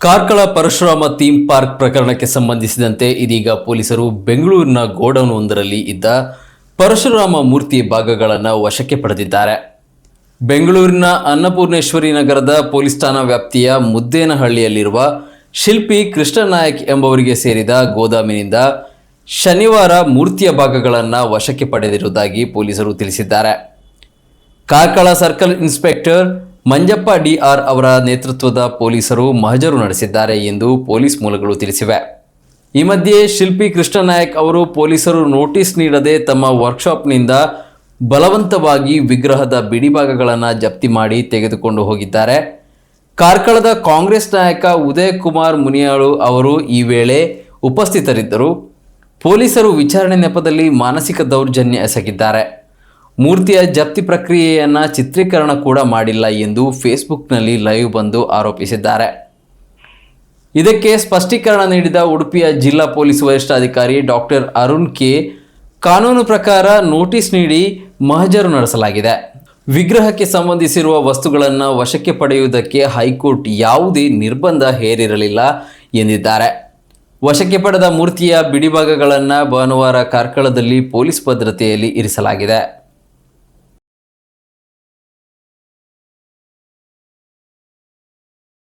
Karkala Parashurama theme park ಪ್ರಕರಣಕ್ಕೆ ಸಂಬಂಧಿಸಿದಂತೆ ಇದೀಗ ಪೊಲೀಸರು ಬೆಂಗಳೂರಿನ ಗೋಡೌನ್ ಒಂದರಲ್ಲಿ ಇದ್ದ ಪರಶುರಾಮ ಮೂರ್ತಿ ಭಾಗಗಳನ್ನು ವಶಕ್ಕೆ ಪಡೆದಿದ್ದಾರೆ. ಬೆಂಗಳೂರಿನ ಅನ್ನಪೂರ್ಣೇಶ್ವರಿ ನಗರದ ಪೊಲೀಸ್ ಠಾಣಾ ವ್ಯಾಪ್ತಿಯ ಮುದ್ದೇನಹಳ್ಳಿಯಲ್ಲಿರುವ ಶಿಲ್ಪಿ ಕೃಷ್ಣನಾಯಕ್ ಎಂಬವರಿಗೆ ಸೇರಿದ ಗೋದಾಮಿನಿಂದ ಶನಿವಾರ ಮೂರ್ತಿಯ ಭಾಗಗಳನ್ನು ವಶಕ್ಕೆ ಪಡೆದಿರುವುದಾಗಿ ಪೊಲೀಸರು ತಿಳಿಸಿದ್ದಾರೆ. Karkala circle inspector Manjappa D R ಅವರ ನೇತೃತ್ವದ ಪೊಲೀಸರು ಮಹಜರು ನಡೆಸಿದ್ದಾರೆ ಎಂದು ಪೊಲೀಸ್ ಮೂಲಗಳು ತಿಳಿಸಿವೆ. ಈ ಮಧ್ಯೆ ಶಿಲ್ಪಿ ಕೃಷ್ಣನಾಯಕ್ ಅವರು ಪೊಲೀಸರು ನೋಟಿಸ್ ನೀಡದೆ ತಮ್ಮ ವರ್ಕ್ಶಾಪ್ನಿಂದ ಬಲವಂತವಾಗಿ ವಿಗ್ರಹದ ಬಿಡಿಭಾಗಗಳನ್ನು ಜಪ್ತಿ ಮಾಡಿ ತೆಗೆದುಕೊಂಡು ಹೋಗಿದ್ದಾರೆ. ಕಾರ್ಕಳದ ಕಾಂಗ್ರೆಸ್ ನಾಯಕ ಉದಯ್ ಕುಮಾರ್ ಮುನಿಯಾಳು ಅವರು ಈ ವೇಳೆ ಉಪಸ್ಥಿತರಿದ್ದರು. ಪೊಲೀಸರು ವಿಚಾರಣೆ ನೆಪದಲ್ಲಿ ಮಾನಸಿಕ ದೌರ್ಜನ್ಯ ಎಸಗಿದ್ದಾರೆ. ಮೂರ್ತಿಯ ಜಪ್ತಿ ಪ್ರಕ್ರಿಯೆಯನ್ನು ಚಿತ್ರೀಕರಣ ಕೂಡ ಮಾಡಿಲ್ಲ ಎಂದು ಫೇಸ್ಬುಕ್ನಲ್ಲಿ ಲೈವ್ ಬಂದು ಆರೋಪಿಸಿದ್ದಾರೆ. ಇದಕ್ಕೆ ಸ್ಪಷ್ಟೀಕರಣ ನೀಡಿದ ಉಡುಪಿಯ ಜಿಲ್ಲಾ ಪೊಲೀಸ್ ವರಿಷ್ಠಾಧಿಕಾರಿ ಡಾಕ್ಟರ್ ಅರುಣ್ ಕೆ. ಕಾನೂನು ಪ್ರಕಾರ ನೋಟಿಸ್ ನೀಡಿ ಮಹಜರು ನಡೆಸಲಾಗಿದೆ. ವಿಗ್ರಹಕ್ಕೆ ಸಂಬಂಧಿಸಿರುವ ವಸ್ತುಗಳನ್ನು ವಶಕ್ಕೆ ಪಡೆಯುವುದಕ್ಕೆ ಹೈಕೋರ್ಟ್ ಯಾವುದೇ ನಿರ್ಬಂಧ ಹೇರಿರಲಿಲ್ಲ ಎಂದಿದ್ದಾರೆ. ವಶಕ್ಕೆ ಪಡೆದ ಮೂರ್ತಿಯ ಬಿಡಿಭಾಗಗಳನ್ನು ಭಾನುವಾರ ಕಾರ್ಕಳದಲ್ಲಿ ಪೊಲೀಸ್ ಭದ್ರತೆಯಲ್ಲಿ ಇರಿಸಲಾಗಿದೆ.